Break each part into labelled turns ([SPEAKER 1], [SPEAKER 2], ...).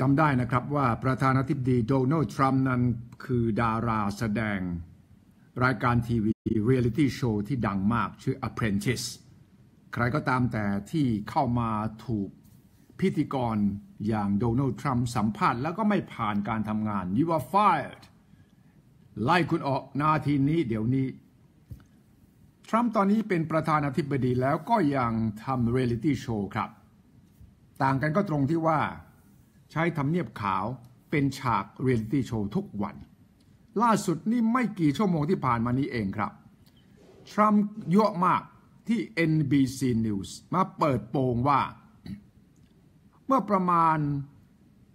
[SPEAKER 1] จำได้นะครับว่าประธานาธิบดีโดนัลด์ทรัมป์นั้นคือดาราแสดงรายการทีวีเรียลิตี้โชว์ที่ดังมากชื่อ Apprentice ใครก็ตามแต่ที่เข้ามาถูกพิธีกรอย่างโดนัลด์ทรัมป์สัมภาษณ์แล้วก็ไม่ผ่านการทำงาน you are fired ไล่คุณออกนาทีนี้เดี๋ยวนี้ ทรัมป์ตอนนี้เป็นประธานาธิบดีแล้วก็ยังทำเรียลิตี้โชว์ครับ ต่างกันก็ตรงที่ว่า ใช้ทำเนียบขาวเป็นฉากเรียลิตี้โชว์ทุกวัน ล่าสุดนี่ไม่กี่ชั่วโมงที่ผ่านมานี้เองครับ ทรัมป์ยั่วมากที่ NBC News มาเปิดโปงว่า เมื่อประมาณ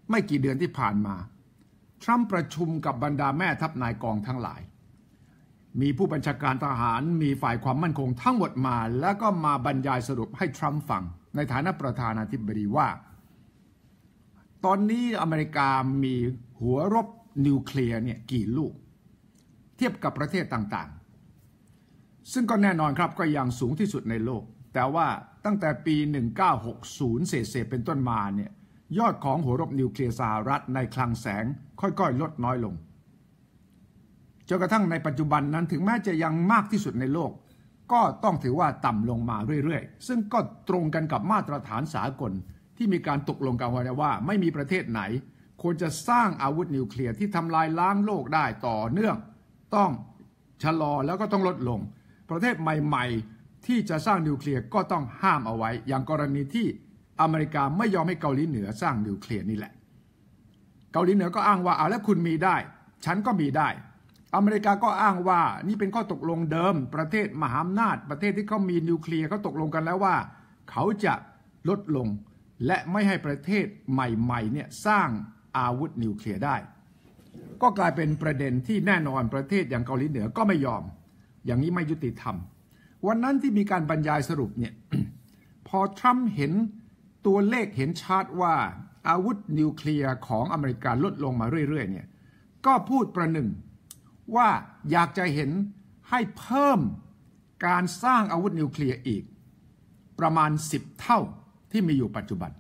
[SPEAKER 1] ไม่กี่เดือนที่ผ่านมา ทรัมป์ประชุมกับบรรดาแม่ทัพนายกองทั้งหลาย มีผู้บัญชาการทหารมีฝ่ายความมั่นคงทั้งหมดมา แล้วก็มาบรรยายสรุปให้ทรัมป์ฟัง ในฐานะประธานาธิบดีว่า ตอนนี้อเมริกามีหัวรบนิวเคลียร์เนี่ยกี่ลูก เทียบกับประเทศต่างๆ ซึ่งก็แน่นอนครับก็ยังสูงที่สุดในโลก แต่ว่าตั้งแต่ปี 1960 เศษๆเป็นต้นมาเนี่ยยอดของหัวรบนิวเคลียร์สหรัฐในคลังแสงค่อยๆ ลดน้อยลงจนกระทั่งในปัจจุบันนั้นถึงแม้จะยังมากที่สุดในโลก ก็ต้องถือว่าต่ำลงมาเรื่อยๆ ซึ่งก็ตรงกันกับมาตรฐานสากล ที่มีการตกลงกันไว้ว่า ไม่มีประเทศไหน ควรจะสร้างอาวุธนิวเคลียร์ที่ทำลายล้างโลกได้ต่อเนื่อง ต้องชะลอแล้วก็ต้องลดลง ประเทศใหม่ ๆ ที่จะสร้างนิวเคลียร์ก็ต้องห้ามเอาไว้ อย่างกรณีที่อเมริกาไม่ยอมให้เกาหลีเหนือสร้างนิวเคลียร์นี่แหละ เกาหลีเหนือก็อ้างว่าเอาแล้วคุณมีได้ ฉันก็มีได้ อเมริกาก็อ้างว่านี่เป็นข้อตกลงเดิม ประเทศมหาอำนาจ ประเทศที่เขามีนิวเคลียร์เขาตกลงกันแล้วว่า เขาจะลดลง และไม่ให้ประเทศใหม่ๆเนี่ยสร้างอาวุธนิวเคลียร์ได้ ก็กลายเป็นประเด็นที่แน่นอนประเทศอย่างเกาหลีเหนือก็ไม่ยอม อย่างนี้ไม่ยุติธรรม วันนั้นที่มีการบรรยายสรุปเนี่ยพอทรัมป์เห็นตัวเลขเห็นชัดว่าอาวุธนิวเคลียร์ของอเมริกาลดลงมาเรื่อยๆเนี่ยก็พูดประหนึ่งว่าอยากจะเห็นให้เพิ่มการสร้างอาวุธนิวเคลียร์อีก ประมาณ 10 เท่า ที่มีอยู่ปัจจุบัน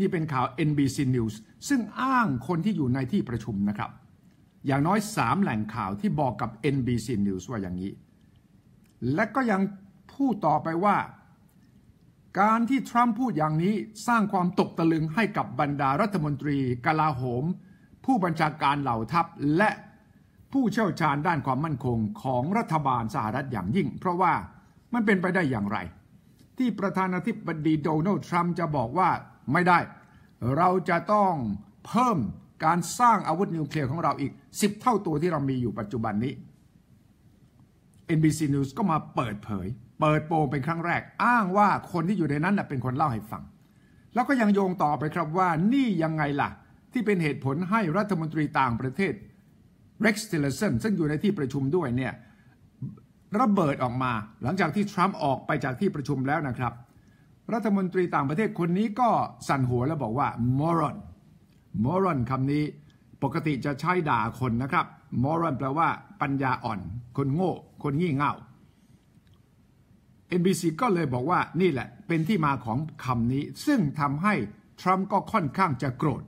[SPEAKER 1] นี่เป็นข่าว NBC News ซึ่งอ้างคนที่อยู่ในที่ประชุมนะครับ อย่างน้อย 3 แหล่งข่าวที่บอกกับ NBC News ว่าอย่างนี้ และก็ยังพูดต่อไปว่า การที่ทรัมป์พูดอย่างนี้สร้างความตกตะลึงให้กับบรรดารัฐมนตรีกลาโหม ผู้บัญชาการเหล่าทัพและผู้เชี่ยวชาญด้านความมั่นคงของรัฐบาลสหรัฐอย่างยิ่ง เพราะว่ามันเป็นไปได้อย่างไร ที่ประธานาธิบดีโดนัลด์ทรัมป์จะบอกว่าไม่ได้ เราจะต้องเพิ่มการสร้างอาวุธนิวเคลียร์ของเราอีก 10 เท่าตัวที่เรามีอยู่ปัจจุบันนี้ NBC News ก็มาเปิดเผย เปิดโปงเป็นครั้งแรก อ้างว่าคนที่อยู่ในนั้นเป็นคนเล่าให้ฟัง แล้วก็ยังโยงต่อไปครับว่านี่ยังไงล่ะ ที่เป็นเหตุผลให้รัฐมนตรีต่างประเทศ Rex Tillerson ซึ่งอยู่ในที่ประชุมด้วยเนี่ย ระเบิดออกมา หลังจากที่ทรัมป์ออกไปจากที่ประชุมแล้วนะครับ รัฐมนตรีต่างประเทศคนนี้ก็สั่นหัวแล้วบอกว่า moron moron คำนี้ปกติจะใช้ด่าคนนะครับ moron แปลว่าปัญญาอ่อน คนโง่ คนงี่เง่า NBC ก็เลยบอกว่านี่แหละ เป็นที่มาของคำนี้ ซึ่งทำให้ทรัมป์ก็ค่อนข้างจะโกรธ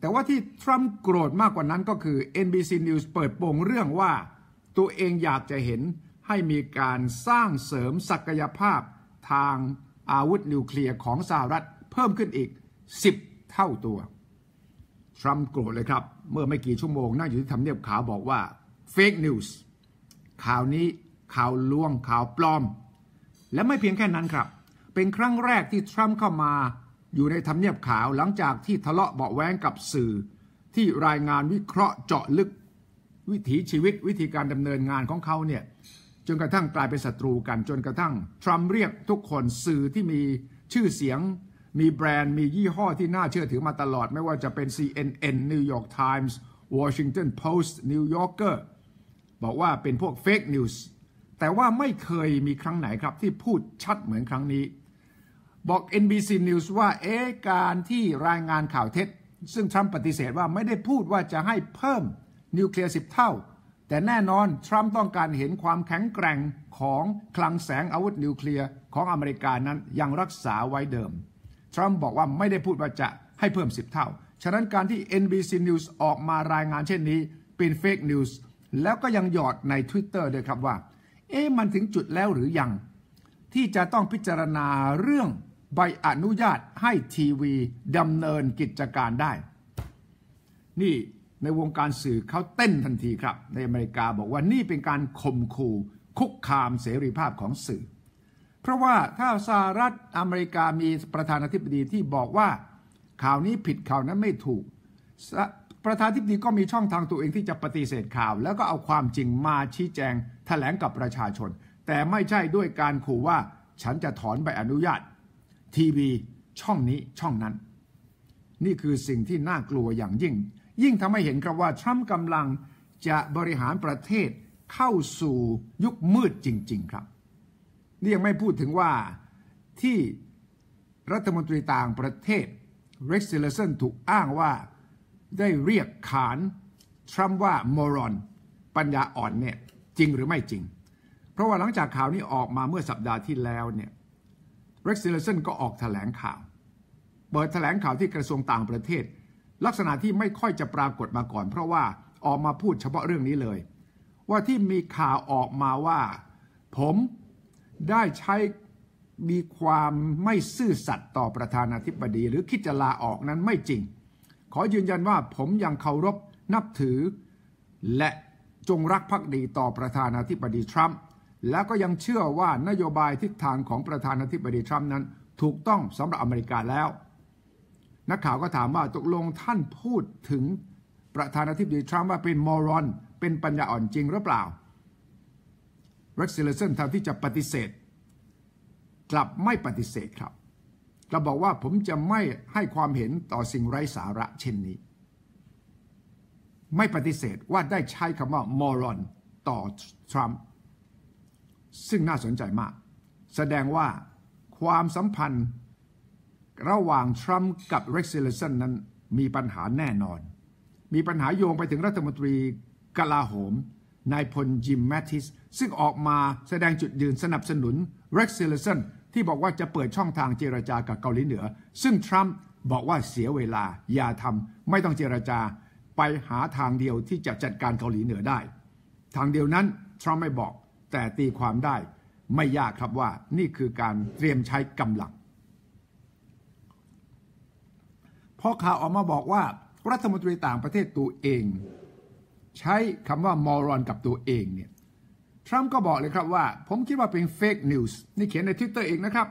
[SPEAKER 1] แต่ว่าที่ทรัมป์โกรธมากกว่านั้นก็คือ NBC News เปิดโปงเรื่องว่า ตัวเองอยากจะเห็น ให้มีการสร้างเสริมศักยภาพทางอาวุธนิวเคลียร์ของสหรัฐเพิ่มขึ้นอีก 10 เท่าตัว ทรัมป์โกรธเลยครับ เมื่อไม่กี่ชั่วโมงนั่งอยู่ที่ทำเนียบขาวบอกว่า fake news ข่าวนี้ข่าวลวงข่าวปลอม และไม่เพียงแค่นั้นครับ เป็นครั้งแรกที่ทรัมป์เข้ามาอยู่ในทำเนียบขาวหลังจากที่ทะเลาะเบาแวงกับสื่อ ที่รายงานวิเคราะห์เจาะลึก วิถีชีวิตวิธีการดำเนินงานของเขาเนี่ย จนกระทั่งกลายเป็นศัตรูกัน จนกระทั่งทรัมป์เรียกทุกคนสื่อที่มีชื่อเสียง มีแบรนด์มียี่ห้อที่น่าเชื่อถือมาตลอด ไม่ว่าจะเป็น CNN New York Times Washington Post New Yorker บอกว่าเป็นพวกเฟกนิวส์แต่ว่าไม่เคยมีครั้งไหนครับที่พูดชัดเหมือนครั้งนี้ บอก NBC News ว่าเอการที่รายงานข่าวเท็จ ซึ่งทรัมป์ปฏิเสธว่าไม่ได้พูดว่าจะให้เพิ่มนิวเคลียร์สิบเท่า แต่แน่นอนทรัมป์ต้องการเห็นความแข็งแกร่งของคลังแสงอาวุธนิวเคลียร์ของอเมริกานั้นยังรักษาไว้เดิม ทรัมป์บอกว่าไม่ได้พูดว่าจะให้เพิ่มสิบเท่า ฉะนั้นการที่ NBC News ออกมารายงานเช่นนี้เป็นเฟกนิวส์แล้วก็ยังหยอดใน Twitter ด้วยครับว่า เอ๊ะมันถึงจุดแล้วหรือยัง ที่จะต้องพิจารณาเรื่องใบอนุญาตให้ทีวีดำเนินกิจการได้ นี่ ในวงการสื่อเขาเต้นทันทีครับ ในอเมริกาบอกว่านี่เป็นการข่มขู่คุกคามเสรีภาพของสื่อ เพราะว่าถ้าสหรัฐอเมริกามีประธานาธิบดีที่บอกว่า ข่าวนี้ผิดข่าวนั้นไม่ถูก ประธานาธิบดีก็มีช่องทางตัวเองที่จะปฏิเสธข่าว แล้วก็เอาความจริงมาชี้แจงแถลงกับประชาชน แต่ไม่ใช่ด้วยการขู่ว่าฉันจะถอนใบอนุญาต ทีวีช่องนี้ช่องนั้น นี่คือสิ่งที่น่ากลัวอย่างยิ่ง ยิ่งทำให้เห็นครับว่าทรัมป์กำลังจะบริหารประเทศเข้าสู่ยุคมืดจริง ๆ ครับ นี่ยังไม่พูดถึงว่าที่รัฐมนตรีต่างประเทศเร็กซ์เซลสันถูกอ้างว่าได้เรียกขานทรัมป์ว่ามอรอน ปัญญาอ่อนเนี่ยจริงหรือไม่จริง เพราะว่าหลังจากข่าวนี้ออกมาเมื่อสัปดาห์ที่แล้วเนี่ยเร็กซ์เซลสันก็ออกแถลงข่าว เปิดแถลงข่าวที่กระทรวงต่างประเทศ ลักษณะที่ไม่ค่อยจะปรากฏมาก่อน เพราะว่าออกมาพูดเฉพาะเรื่องนี้เลย ว่าที่มีข่าวออกมาว่า ผมได้ใช้มีความไม่ซื่อสัตย์ต่อประธานาธิบดี หรือคิดจะลาออกนั้นไม่จริง ขอยืนยันว่าผมยังเคารพนับถือ และจงรักภักดีต่อประธานาธิบดีทรัมป์แล้วก็ยังเชื่อว่านโยบายทิศทางของประธานาธิบดีทรัมป์นั้น ถูกต้องสำหรับอเมริกาแล้ว นักข่าวก็ถามว่าตกลงท่านพูดถึงประธานาธิบดีทรัมป์ว่าเป็นมอรอน เป็นปัญญาอ่อนจริงหรือเปล่าเร็กซิลเซนทำที่จะปฏิเสธ กลับไม่ปฏิเสธครับกลับบอกว่าผมจะไม่ให้ความเห็นต่อสิ่งไร้สาระเช่นนี้ ไม่ปฏิเสธว่าได้ใช้คำว่ามอรอนต่อทรัมป์ซึ่งน่าสนใจมาก แสดงว่าความสัมพันธ์ ระหว่างทรัมป์กับเร็กซิลสันนั้นมีปัญหาแน่นอน มีปัญหาโยงไปถึงรัฐมนตรีกลาโหมนายพลจิมแมทิส ซึ่งออกมาแสดงจุดยืนสนับสนุนเร็กซิลสันที่บอกว่าจะเปิดช่องทางเจรจากับเกาหลีเหนือ ซึ่งทรัมป์บอกว่าเสียเวลาอย่าทำไม่ต้องเจรจาไปหาทางเดียวที่จะจัดการเกาหลีเหนือได้ ทางเดียวนั้นทรัมป์ไม่บอกแต่ตีความได้ ไม่ยากครับว่านี่คือการเตรียมใช้กำลัง พอข่าวออกมาบอกว่ารัฐมนตรีต่างประเทศตัวเอง ใช้คำว่ามอรอนกับตัวเองเนี่ยทรัมป์ก็บอกเลยครับว่า ผมคิดว่าเป็นเฟกนิวส์นี่เขียนในทวิตเตอร์เองนะครับ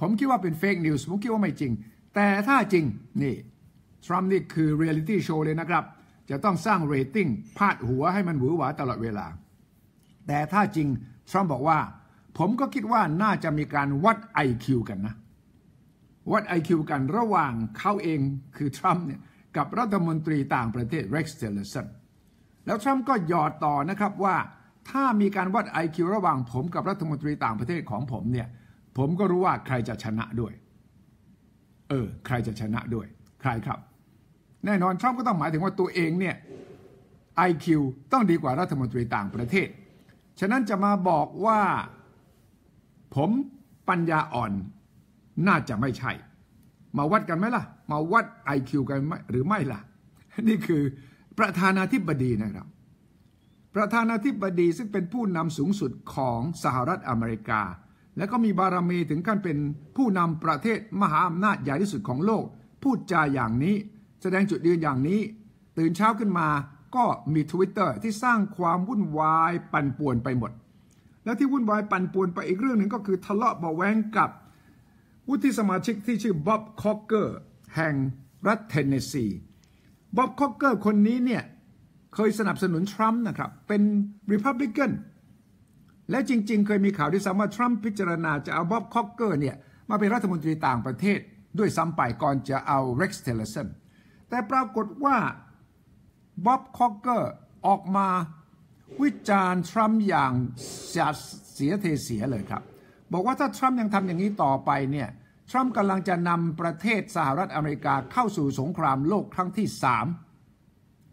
[SPEAKER 1] ผมคิดว่าเป็นเฟกนิวส์ผมคิดว่าไม่จริง แต่ถ้าจริงนี่ทรัมป์นี่คือเรียลิตี้โชว์เลยนะครับ จะต้องสร้างเรตติ้งพาดหัวให้มันหวือหวาตลอดเวลา แต่ถ้าจริงทรัมป์บอกว่า ผมก็คิดว่าน่าจะมีการวัด IQ กันนะ วัด IQ กันระหว่างเขาเองคือทรัมป์เนี่ยกับรัฐมนตรีต่างประเทศเร็กซ์เทเลสันแล้วทรัมป์ก็หยอดต่อนะครับว่าถ้ามีการวัด IQ ระหว่างผมกับรัฐมนตรีต่างประเทศของผมเนี่ยผมก็รู้ว่าใครจะชนะด้วย เออ ใครจะชนะด้วย ใครครับ แน่นอนทรัมป์ก็ต้องหมายถึงว่าตัวเองเนี่ย IQ ต้องดีกว่ารัฐมนตรีต่างประเทศ ฉะนั้นจะมาบอกว่า ผมปัญญาอ่อน น่าจะไม่ใช่ มาวัดกันไหมล่ะ มาวัด IQ กันไหมหรือไม่ล่ะ นี่คือประธานาธิบดีนะครับ ประธานาธิบดีซึ่งเป็นผู้นำสูงสุดของสหรัฐอเมริกา และก็มีบารมีถึงขั้นเป็นผู้นำประเทศมหาอำนาจใหญ่ที่สุดของโลก พูดจาอย่างนี้ แสดงจุดยืนอย่างนี้ ตื่นเช้าขึ้นมาก็มีทวิตเตอร์ที่สร้างความวุ่นวายปั่นป่วนไปหมด แล้วที่วุ่นวายปั่นป่วนไปอีกเรื่องหนึ่งก็คือทะเลาะเบาแวงกับ วุฒิสมาชิกที่ชื่อบ๊อบคอกเกอร์แห่งรัฐเทนเนสซีบ๊อบคอกเกอร์คนนี้เนี่ยเคยสนับสนุนทรัมป์นะครับ เป็นริพับลิกันและจริง ๆ เคยมีข่าวที่ซ้ำว่าทรัมป์พิจารณาจะเอาบ๊อบคอกเกอร์เนี่ยมาเป็นรัฐมนตรีต่างประเทศด้วยซ้ำไปก่อนจะเอาเร็กซ์เทเลสันแต่ปรากฏว่าบ๊อบคอกเกอร์ออกมาวิจารณ์ทรัมป์อย่างเสียเทเสียเลยครับ บอกว่าถ้าทรัมป์ยังทำอย่างนี้ต่อไปเนี่ยทรัมป์กำลังจะนำประเทศสหรัฐอเมริกาเข้าสู่สงครามโลกครั้งที่สาม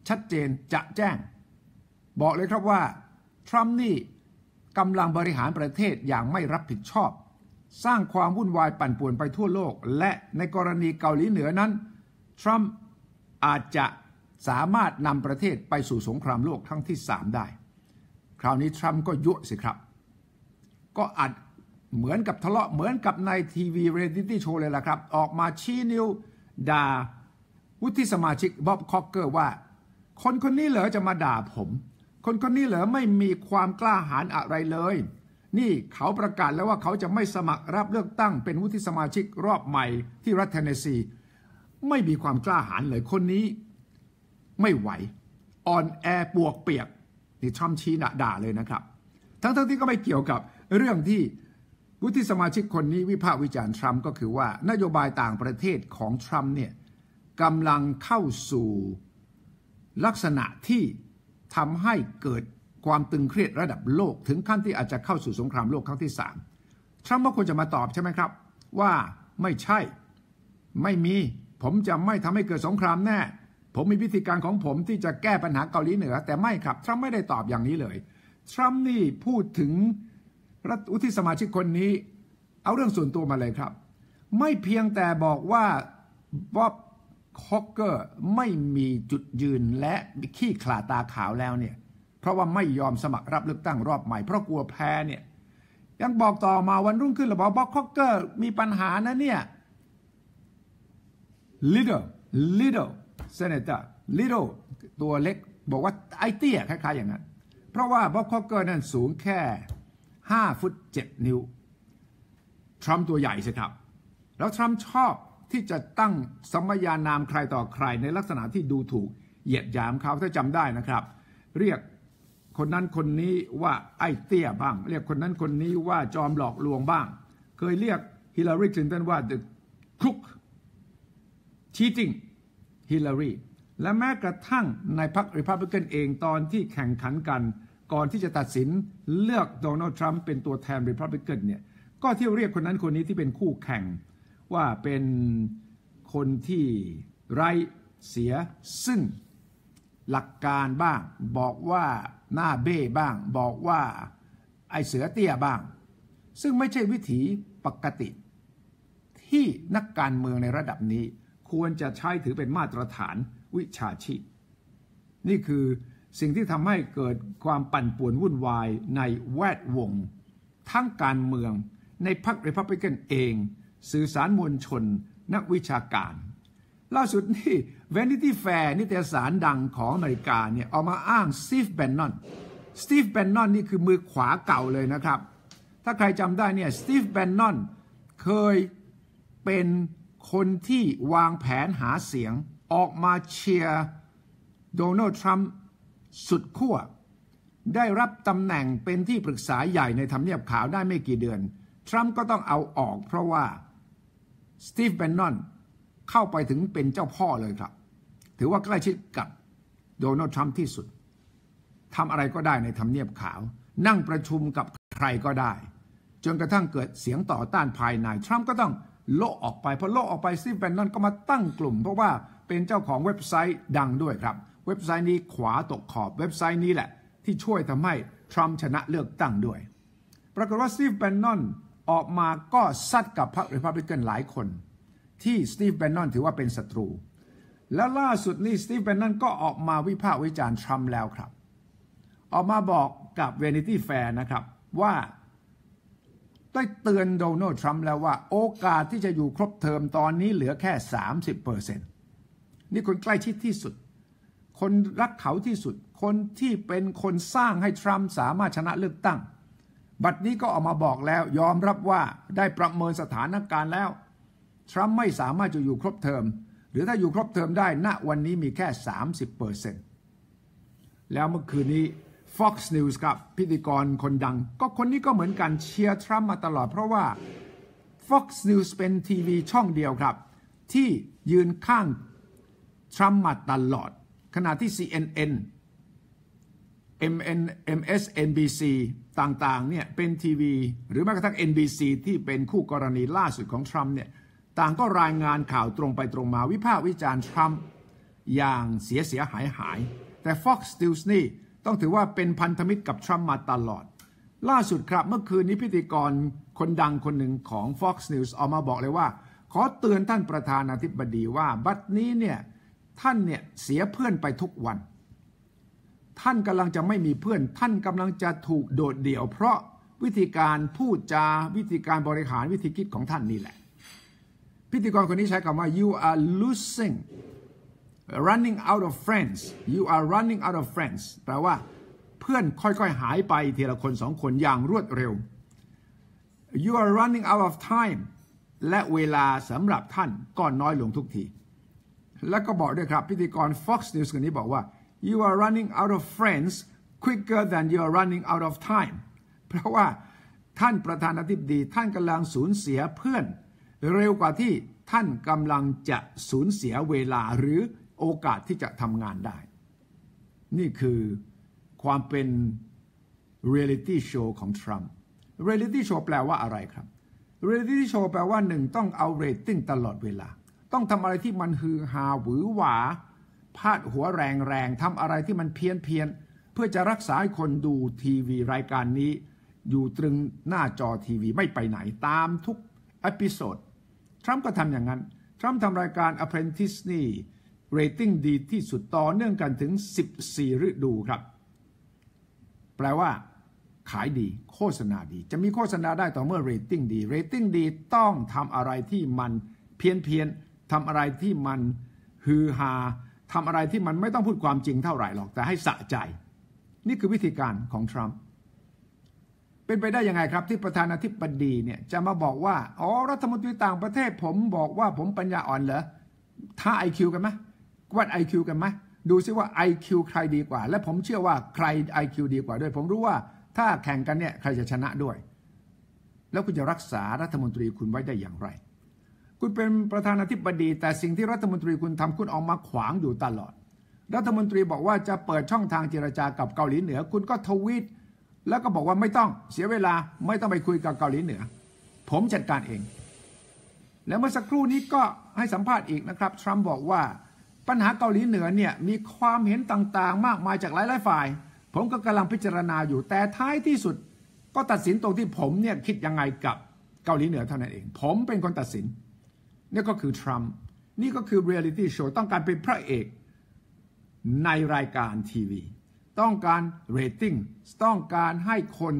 [SPEAKER 1] ชัดเจนจะแจ้ง บอกเลยครับว่า ทรัมป์นี่กำลังบริหารประเทศอย่างไม่รับผิดชอบ สร้างความวุ่นวายปั่นป่วนไปทั่วโลก และในกรณีเกาหลีเหนือนั้น ทรัมป์อาจจะสามารถนำประเทศไปสู่สงครามโลกครั้งที่สามได้ คราวนี้ทรัมป์ก็ยุสิครับ ก็อัด เหมือนกับทะเลาะเหมือนกับในทีวีเรดิตี้โชว์เลยล่ะครับ ออกมาชี้นิ้วด่าวุฒิสมาชิกบ๊อบคอกเกอร์ว่า คนคนนี้เหรอจะมาด่าผม คนคนนี้เหรอไม่มีความกล้าหาญอะไรเลย นี่เขาประกาศแล้วว่าเขาจะไม่สมัครรับเลือกตั้งเป็นวุฒิสมาชิกรอบใหม่ที่รัฐเทนเนสซี ไม่มีความกล้าหาญเลยคนนี้ไม่ไหวอ่อนแอปวกเปียกนี่ทรัมป์ชี้หน้าด่าเลยนะครับ ทั้งๆทที่ก็ไม่เกี่ยวกับเรื่องที่ วุฒิสมาชิกคนนี้วิพากษ์วิจารณ์ทรัมป์ก็คือว่านโยบายต่างประเทศของทรัมป์เนี่ยกำลังเข้าสู่ลักษณะที่ทำให้เกิดความตึงเครียดระดับโลก ถึงขั้นที่อาจจะเข้าสู่สงครามโลกครั้งที่สามทรัมป์ก็ควรจะมาตอบใช่ไหมครับ ว่าไม่ใช่ ไม่มี ผมจะไม่ทำให้เกิดสงครามแน่ ผมมีวิธีการของผมที่จะแก้ปัญหาเกาหลีเหนือ แต่ไม่ครับทรัมป์ไม่ได้ตอบอย่างนี้เลยทรัมป์นี่พูดถึง รัฐอุทิสมาชิกคนนี้ เอาเรื่องส่วนตัวมาเลยครับ ไม่เพียงแต่บอกว่าบ๊อบคอกเกอร์ไม่มีจุดยืนและขี้ขลาตาขาวแล้วเนี่ย เพราะว่าไม่ยอมสมัครรับเลือกตั้งรอบใหม่เพราะกลัวแพ้เนี่ย ยังบอกต่อมาวันรุ่งขึ้นระบอกบ๊อบคอกเกอร์มีปัญหานะเนี่ย little little senator little ตัวเล็กบอกว่าไอเตี้ยคล้ายๆอย่างนั้น เพราะว่าบ๊อบคอกเกอร์นั้นสูงแค่ 5 ฟุต 7 นิ้ว ทรัมป์ตัวใหญ่สิครับ แล้วทรัมป์ชอบที่จะตั้งสมญานามใครต่อใครในลักษณะที่ดูถูกเหยียดหยามเขาถ้าจำได้นะครับ เรียกคนนั้นคนนี้ว่าไอ้เตี้ยบ้าง เรียกคนนั้นคนนี้ว่าจอมหลอกลวงบ้าง เคยเรียกฮิลลารีคลินตันว่า the crook cheating Hillary และแม้กระทั่งในพรรคริพับลิกันเองตอนที่แข่งขันกัน ก่อนที่จะตัดสินเลือกโดนัลด์ทรัมป์เป็นตัวแทนริพับลิกันเนี่ยก็เที่ยวเรียกคนนั้นคนนี้ที่เป็นคู่แข่งว่าเป็นคนที่ไร้เสียซึ่งหลักการบ้าง บอกว่าหน้าเบ้บ้าง บอกว่าไอเสือเตี้ยบ้าง ซึ่งไม่ใช่วิถีปกติ ที่นักการเมืองในระดับนี้ ควรจะใช้ถือเป็นมาตรฐานวิชาชีพ นี่คือ สิ่งที่ทำให้เกิดความปั่นป่วนวุ่นวายในแวดวง ทั้งการเมืองในพรรครีพับลิกันเอง สื่อสารมวลชน นักวิชาการ ล่าสุดนี่ Vanity Fair นิตยสารดังของอเมริกาเนี่ยออกมาอ้างสตีฟแบนนอนสตีฟแบนนอนนี่คือมือขวาเก่าเลยนะครับ ถ้าใครจำได้เนี่ยสตีฟแบนนอนเคยเป็นคนที่วางแผนหาเสียงออกมาเชียร์โดนัลด์ทรัมป์ สุดขั้วได้รับตำแหน่งเป็นที่ปรึกษาใหญ่ในทำเนียบขาวได้ไม่กี่เดือน ทรัมป์ก็ต้องเอาออกเพราะว่าสตีฟแบนนอนเข้าไปถึงเป็นเจ้าพ่อเลยครับ ถือว่าใกล้ชิดกับโดนัลด์ทรัมป์ที่สุดทำอะไรก็ได้ในทำเนียบขาว นั่งประชุมกับใครก็ได้ จนกระทั่งเกิดเสียงต่อต้านภายใน ทรัมป์ก็ต้องโละออกไปพอโละออกไปสตีฟแบนนอนก็มาตั้งกลุ่ม เพราะว่าเป็นเจ้าของเว็บไซต์ดังด้วยครับ เว็บไซต์นี้ขวาตกขอบเว็บไซต์นี้แหละ ที่ช่วยทำให้ทรัมป์ชนะเลือกตั้งด้วย ปรากฏว่าสตีฟแบนนอนออกมาก็ซัดกับพรรครีพับลิกันหลายคน ที่สตีฟแบนนอนถือว่าเป็นศัตรู แล้วล่าสุดนี้สตีฟแบนนอนก็ออกมาวิพากษ์วิจารณ์ทรัมป์แล้วครับ ออกมาบอกกับ Vanity Fair นะครับว่าได้เตือนโดนัลด์ทรัมป์แล้วว่าโอกาสที่จะอยู่ครบเทอมตอนนี้เหลือแค่ 30เปอร์เซ็นต์นี่คนใกล้ชิดที่สุด คนรักเขาที่สุด คนที่เป็นคนสร้างให้ทรัมป์สามารถชนะเลือกตั้ง บัดนี้ก็ออกมาบอกแล้วยอมรับว่าได้ประเมินสถานการณ์แล้ว ทรัมป์ไม่สามารถจะอยู่ครบเทอม หรือถ้าอยู่ครบเทอมได้ณวันนี้มีแค่ 30เปอร์เซ็นต์แล้วเมื่อคืนนี้ Fox News ครับพิธีกรคนดัง ก็คนนี้ก็เหมือนกันเชียร์ทรัมป์มาตลอดเพราะว่า Fox News เป็นทีวีช่องเดียวครับ ที่ยืนข้างทรัมป์มาตลอด ขณะที่ CNN MN MSNBC ต่างๆเนี่ยเป็นทีวี หรือแม้กระทั่ง NBC ที่เป็นคู่กรณีล่าสุดของทรัมป์เนี่ยต่างก็รายงานข่าวตรงไปตรงมาวิพากษ์วิจารณ์ทรัมป์อย่างเสียเสียหายหาย แต่ Fox News นี่ต้องถือว่าเป็นพันธมิตรกับทรัมป์มาตลอด ล่าสุดครับเมื่อคืนนี้พิธีกรคนดังคนหนึ่งของ Fox News ออกมาบอกเลยว่า ขอเตือนท่านประธานาธิบดีว่า บัดนี้เนี่ย ท่านเนี่ยเสียเพื่อนไปทุกวัน ท่านกำลังจะไม่มีเพื่อน ท่านกำลังจะถูกโดดเดี่ยว เพราะวิธีการพูดจาวิธีการบริหารวิธีคิดของท่านนี่แหละ พิธีกรคนนี้ใช้คำว่า you are losing running out of friends you are running out of friends แปลว่าเพื่อนค่อยๆหายไปทีละคนสองคนอย่างรวดเร็ว you are running out of time และเวลาสำหรับท่านก็น้อยลงทุกที แล้วก็บอกด้วยครับ พิธีกร Fox News คนนี้บอกว่า you are running out of friends quicker than you are running out of time เพราะว่าท่านประธานาธิบดี ท่านกำลังสูญเสียเพื่อน เร็วกว่าที่ท่านกำลังจะสูญเสียเวลาหรือโอกาสที่จะทำงานได้ นี่คือความเป็น reality show ของทรัมป์ reality show แปลว่าอะไรครับ reality show แปลว่าหนึ่งต้องเอาเรตติ้งตลอดเวลา ต้องทำอะไรที่มันฮือฮาหวือหวาพาดหัวแรงแรงทำอะไรที่มันเพี้ยนเพียนเพื่อจะรักษาให้คนดูทีวีรายการนี้ อยู่ตรึงหน้าจอทีวีไม่ไปไหนตามทุกอพิโซดทรัมป์ก็ทำอย่างนั้น ทรัมป์ทำรายการ Apprentice นี่เรตติ้งดีที่สุดต่อเนื่องกันถึง 14 ฤดูครับ แปลว่า ขายดีโฆษณาดี จะมีโฆษณาได้ต่อเมื่อเรตติ้งดี เรตติ้งดีต้องทำอะไรที่มันเพี้ยนเพียน ทำอะไรที่มันฮือฮาทำอะไรที่มันไม่ต้องพูดความจริงเท่าไหร่หรอก แต่ให้สะใจ นี่คือวิธีการของทรัมป์เป็นไปได้ยังไงครับที่ประธานาธิบดีเนี่ยจะมาบอกว่า อ๋อ รัฐมนตรีต่างประเทศ ผมบอกว่าผมปัญญาอ่อนเหรอถ้าไอคิวกันไหมวัด IQ กันไหมดูซิว่า IQ ใครดีกว่า และผมเชื่อว่าใคร IQ ดีกว่าด้วย ผมรู้ว่าถ้าแข่งกันเนี่ยใครจะชนะด้วย แล้วคุณจะรักษารัฐมนตรีคุณไว้ได้อย่างไร คุณเป็นประธานาธิบดี แต่สิ่งที่รัฐมนตรีคุณทำคุณออกมาขวางอยู่ตลอด รัฐมนตรีบอกว่าจะเปิดช่องทางเจรจากับเกาหลีเหนือ คุณก็ทวีตแล้วก็บอกว่าไม่ต้องเสียเวลาไม่ต้องไปคุยกับเกาหลีเหนือ ผมจัดการเอง แล้วเมื่อสักครู่นี้ก็ให้สัมภาษณ์อีกนะครับทรัมป์บอกว่าปัญหาเกาหลีเหนือเนี่ยมีความเห็นต่างๆ มากมายจากหลายๆฝ่าย ผมก็กำลังพิจารณาอยู่แต่ท้ายที่สุด ก็ตัดสินตรงที่ผมเนี่ยคิดยังไงกับเกาหลีเหนือเท่านั้นเอง ผมเป็นคนตัดสิน นี่ก็คือทรัมป์นี่ก็คือเรียลิตี้โชว์ต้องการเป็นพระเอกในรายการทีวี ต้องการเรตติ้งต้องการให้คน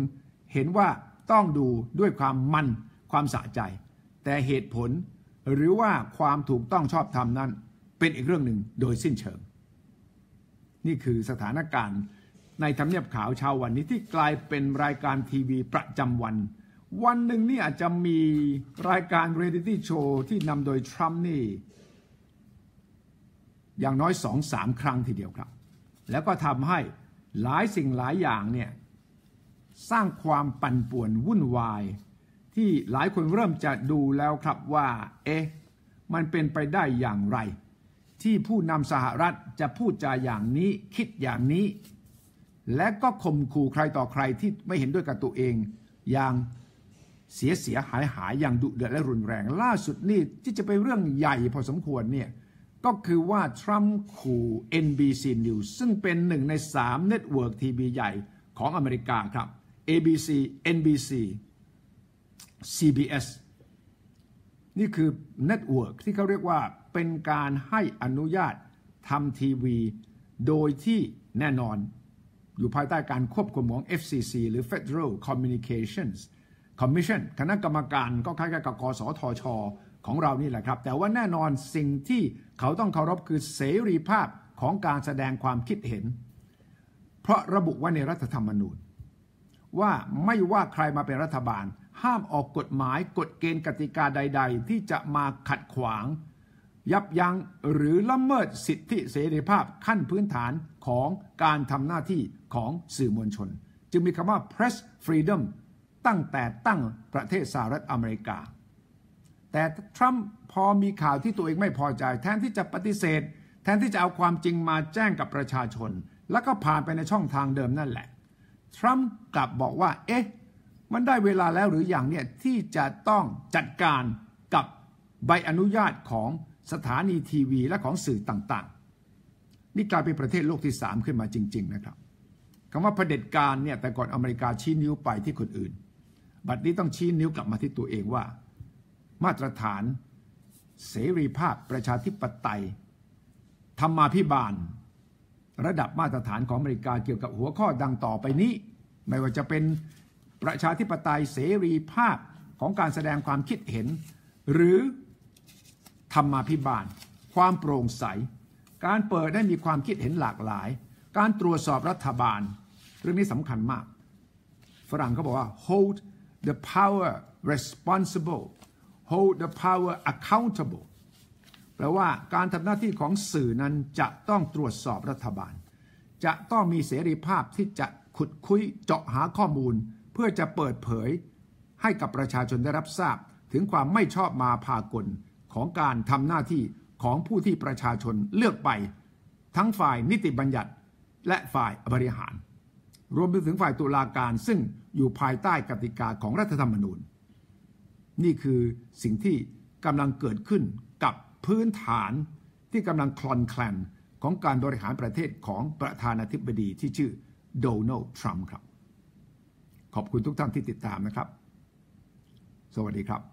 [SPEAKER 1] เห็นว่าต้องดูด้วยความมันความสะใจ แต่เหตุผลหรือว่าความถูกต้องชอบธรรมนั้น เป็นอีกเรื่องหนึ่งโดยสิ้นเชิง นี่คือสถานการณ์ในทำเนียบขาวช้าวันนี้ที่กลายเป็นรายการทีวีประจำวัน วันหนึ่งนี่อาจจะมีรายการเรดิตี้โชว์ที่นำโดยทรัมป์นี่ อย่างน้อยสองสามครั้งทีเดียวครับ แล้วก็ทำให้หลายสิ่งหลายอย่างเนี่ย สร้างความปั่นป่วนวุ่นวาย ที่หลายคนเริ่มจะดูแล้วครับว่า เอ๊ะ มันเป็นไปได้อย่างไร ที่ผู้นำสหรัฐจะพูดจาอย่างนี้คิดอย่างนี้ และก็ข่มขู่ใครต่อใครที่ไม่เห็นด้วยกับตัวเองอย่าง เสียเสียหายหายอย่างดุเดือดและรุนแรง ล่าสุดนี่ที่จะเป็นเรื่องใหญ่พอสมควรเนี่ยก็คือว่า ทรัมป์ขู่ NBC News ซึ่งเป็นหนึ่งในสามเน็ตเวิร์กทีวีใหญ่ของอเมริกาครับ ABC NBC CBS นี่คือเน็ตเวิร์กที่เขาเรียกว่าเป็นการให้อนุญาตทำทีวี โดยที่แน่นอนอยู่ภายใต้การควบคุมของ FCC หรือ Federal Communications Commission คณะกรรมการก็คล้ายกับกสทช ของเรานี่แหละครับ แต่ว่าแน่นอนสิ่งที่เขาต้องเคารพคือเสรีภาพของการแสดงความคิดเห็น เพราะระบุไว้ในรัฐธรรมนูญ ว่าไม่ว่าใครมาเป็นรัฐบาล ห้ามออกกฎหมายกฎเกณฑ์กติกาใด ๆ ที่จะมาขัดขวาง ยับยั้งหรือละเมิดสิทธิเสรีภาพขั้นพื้นฐานของการทำหน้าที่ของสื่อมวลชน จึงมีคำว่า press freedom ตั้งแต่ตั้งประเทศสหรัฐอเมริกา แต่ทรัมป์พอมีข่าวที่ตัวเองไม่พอใจ แทนที่จะปฏิเสธ แทนที่จะเอาความจริงมาแจ้งกับประชาชน แล้วก็ผ่านไปในช่องทางเดิมนั่นแหละ ทรัมป์กลับบอกว่า เอ๊ะ มันได้เวลาแล้วหรืออย่างเนี่ยที่จะต้องจัดการกับใบอนุญาตของสถานีทีวีและของสื่อต่างๆ นี่กลายเป็นประเทศโลกที่สามขึ้นมาจริง ๆ นะครับคำว่าเผด็จการเนี่ยแต่ก่อนอเมริกาชี้นิ้วไปที่คนอื่น บัดนี้ต้องชี้นิ้วกลับมาที่ตัวเองว่า มาตรฐาน เสรีภาพประชาธิปไตยธรรมาภิบาล ระดับมาตรฐานของอเมริกาเกี่ยวกับหัวข้อดังต่อไปนี้ ไม่ว่าจะเป็นประชาธิปไตยเสรีภาพของการแสดงความคิดเห็น หรือธรรมาภิบาล ความโปร่งใส การเปิดให้มีความคิดเห็นหลากหลาย การตรวจสอบรัฐบาล เรื่องนี้สำคัญมาก ฝรั่งเขาบอกว่า hold the power responsible hold the power accountable แปลว่าการทำหน้าที่ของสื่อนั้นจะต้องตรวจสอบรัฐบาล จะต้องมีเสรีภาพที่จะขุดคุยเจาะหาข้อมูล เพื่อจะเปิดเผย ให้กับประชาชนได้รับทราบ ถึงความไม่ชอบมาพากลของการทำหน้าที่ของผู้ที่ประชาชนเลือกไป ทั้งฝ่ายนิติบัญญัติและฝ่ายบริหาร รวมไปถึงฝ่ายตุลาการซึ่ง อยู่ภายใต้กติกาของรัฐธรรมนูญ นี่คือสิ่งที่กำลังเกิดขึ้นกับพื้นฐานที่กำลังคลอนแคลนของการบริหารประเทศของประธานาธิบดีที่ชื่อโดนัลด์ทรัมป์ครับ ขอบคุณทุกท่านที่ติดตามนะครับ สวัสดีครับ